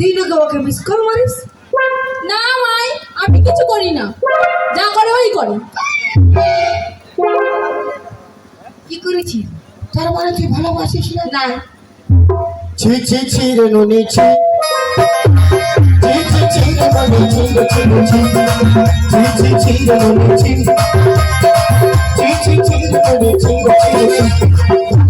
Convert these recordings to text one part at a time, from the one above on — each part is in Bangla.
তুই নাকি ওকে মিস কল মারিস না মাই আমি কিছু করি না। যা করে ওই করে। কি করেছিস তার মানে তুই ভালোবাসিস না? না। ছি ছি ছি রে ননি ছি। ছি ছি ছি রে ননি ছি ছি ছি। ছি ছি ছি রে ননি ছি। ছি ছি ছি রে ননি ছি ছি ছি।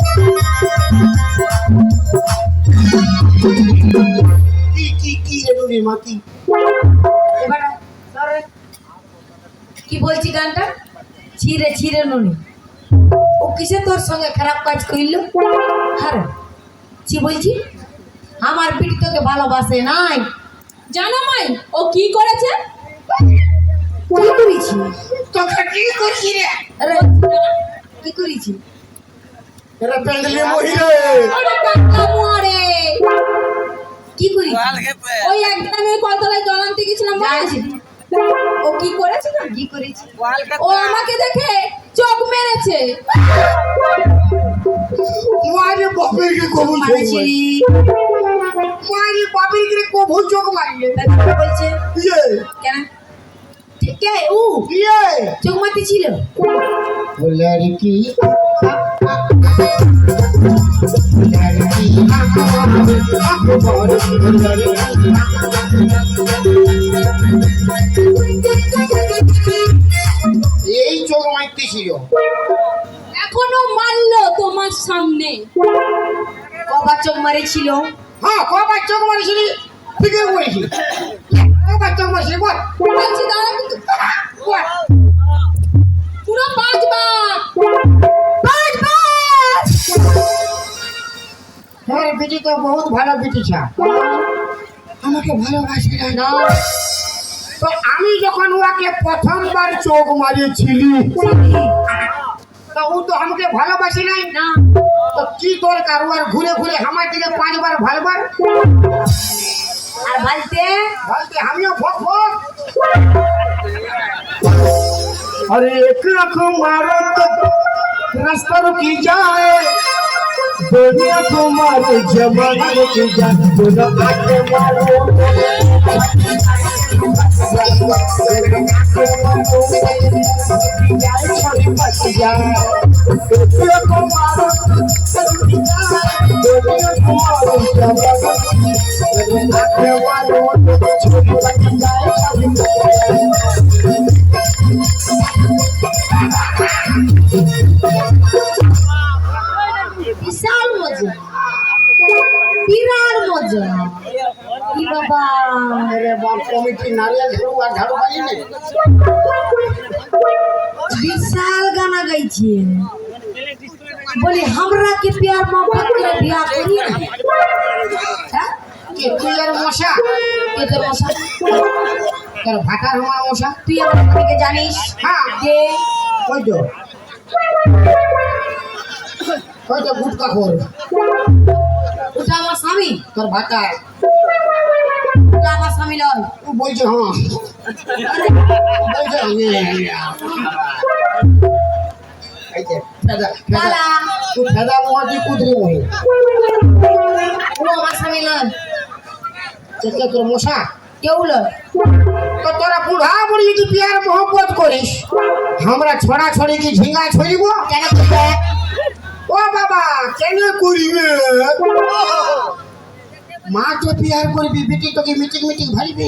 রে কি? এবার কি বলছি গানটা? ছিঁড়ে ছিঁড়ে নুনি। ও কিসে তোর সঙ্গে খারাপ কাজ করল হ্যাঁ কি বলছি? আমার পিঠ তোকে ভালোবাসে নাই। জানো মাই ও কি করেছে? কি করেছি তোকে কি করছি রে? আরে কি করেছি? এরা মহিলা কি করি ওই একদিন আমি কলতলায় জল আনতে গেছিলাম ও কি করেছে না কি করেছে? ও আমাকে দেখে চোখ মেরেছে। চোখ বলছে? চোখ মারতে ছিল? এই চোখ মারতে ছিল এখনও মারলো তোমার সামনে। কবার চোখ মারেছিল? হ্যাঁ কবার চোখ মারিছিলি ঠিকই বলেছি কবার চোখ মারিছিলি বল। বলছি দাঁড়া বেটি তো বহুত ভালো বেটি ছা আমাকে ভালোবাসে না। না। তো আমি যখন ওকে প্রথমবার চোখ মারিয়েছিলি তো ও তো আমাকে ভালোবাসি নাই। না। তো কি দরকার? ও আর ঘুরে ঘুরে আমার দিকে পাঁচবার ভালবার? আর বলতে বলতে আমিও ভোগ ভোগ। अरे दुनिया को मारो जमाने की जान दुनिया को मारो दुनिया को मारो दुनिया को मारो जमाने की जान दुनिया को मारो छोटी बच्ची जाए কমিটি নারিয়াল ঝাড়ু আর ঝাড়ু পাই নেই বিশাল গানা গাইছি। বলি হামরা কি প্যার মহব্বত করে বিয়া করি না? হ্যাঁ? কে তুইয়ের মশা? কে তোর মশা। তোর ভাটার আমার মশা? তুই আমার থেকে জানিস? হ্যাঁ। কে? কই তো। কই তো গুটকা খোর ওটা আমার স্বামী। তোর ভাটার ওটা আমার স্বামী নয় ও বলছে হ্যাঁ। বলছে। এই যে, ফেদা, ফেদা। তুই কুদরি মহি ও আমার স্বামী নয় কে তোর মশা? কেউ নয় তো তোরা বুড়া বুড়ি যদি প্যার মোহব্বত করিস আমরা ছড়া ছড়ি কি ঝিঙ্গা ছড়িব? কেন ও বাবা কেন করিবে? মা তো প্যার করবি বেটি তোকে মিটিং মিটিং ভালিবে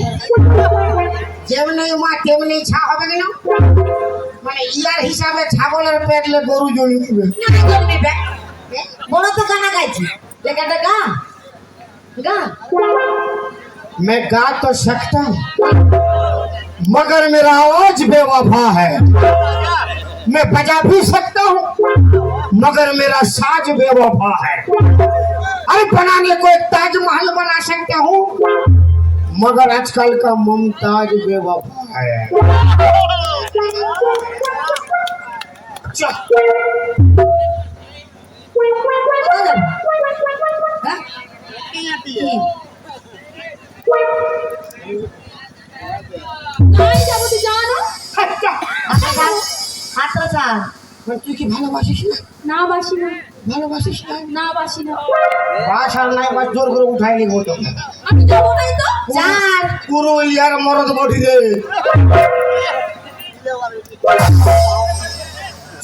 যেমনি মা তেমনি ছা হবে কেন মানে ইয়ার হিসাবে ছাগলের পেটলে গরু জন্মিবে না করবি বে বলো তো গানা গাইছি লেখাটা গা গা मैं गा तो सकता हूँ मगर मेरा आवाज बेवफा है मैं बजा भी सकता हूँ मगर मेरा साज बेवफा है अरे बनाने को एक ताजमहल बना सकता हूँ मगर आजकल का मुमताज बेवफा है চল কোথায় যাবে? হ্যাঁ? কি? নাই যাবো তুই জানো হাতটা হাতটা ছাড়, হাতটা ছাড়। মানে তুই কি ভালোবাসিস না না বাসি না ভালোবাসিস না? না বাসি না। বাসার নাই বা জোর করে উঠাই নিব তো আমি যাব নাই তো। যার। পুরুলিয়ার মরদ বটি রে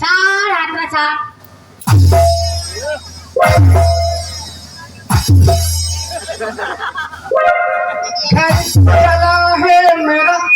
ছাড় আটরা ছাড়। খেলা হে মেরা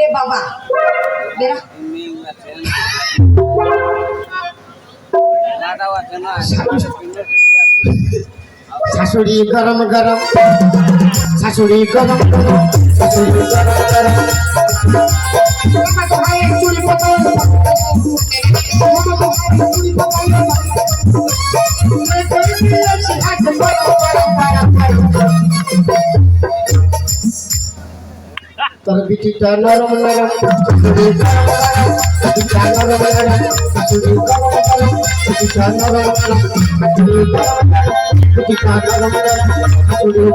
এ বাবা বেরা। শাশুড়ি গরম গরম শাশুড়ি গরম শাশুড়ি গরম গরম। তোর বিটিটা নরম নরম বিটিটা নরম নরম বিটিটা নরম নরম বিটিটা নরম নরম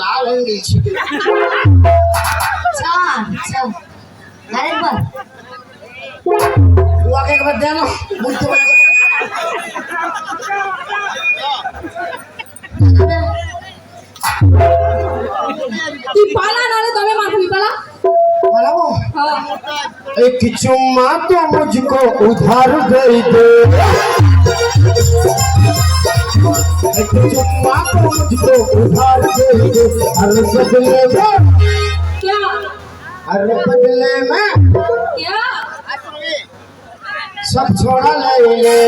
লাল হয়ে গেছি। আরেকবার একবার দেন বুঝতে পারে তুই পালা নালে তবে মারবি পালা পালাবো হ্যাঁ एक चुम्मा तो मुझको उधार दे दे एक चुम्मा तो मुझको उधार दे दे हर बदले में क्या हर बदले में क्या সব ছড়া লাইলে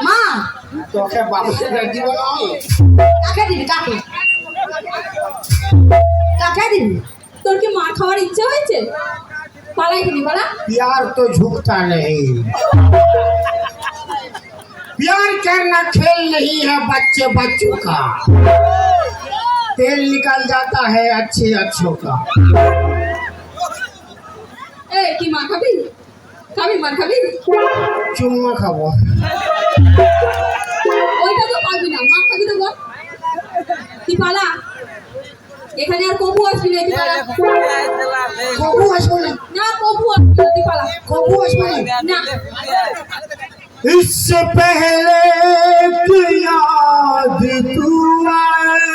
Ma! क्या क्या क्या ठीक है मार मार मार मार तो क्या बाबू से डर जीवन आई কাকে দিবি কাকে কাকে দিবি তোর কি মার খাওয়ার ইচ্ছে হয়েছে পালাই কিনি পালা प्यार तो झुकता नहीं प्यार करना खेल नहीं है बच्चे बच्चों का तेल निकल जाता है अच्छे अच्छों का এ কি মার খাবি খাবি মার খাবি चुम्मा खाबो পালা এখানে আর কবু আসবি না তুই পালা कबू हंसबो না কবু আসবি না তুই পালা कबू हंसबो না इससे पहले कि याद तू आए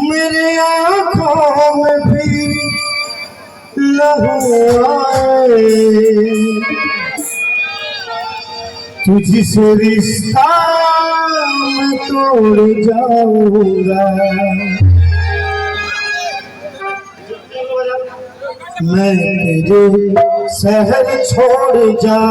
मेरे आंखों में भी लहू आए तुझसे रिश्ता तोड़ जाऊँगा। मैं तेरे शहर छोड़ जा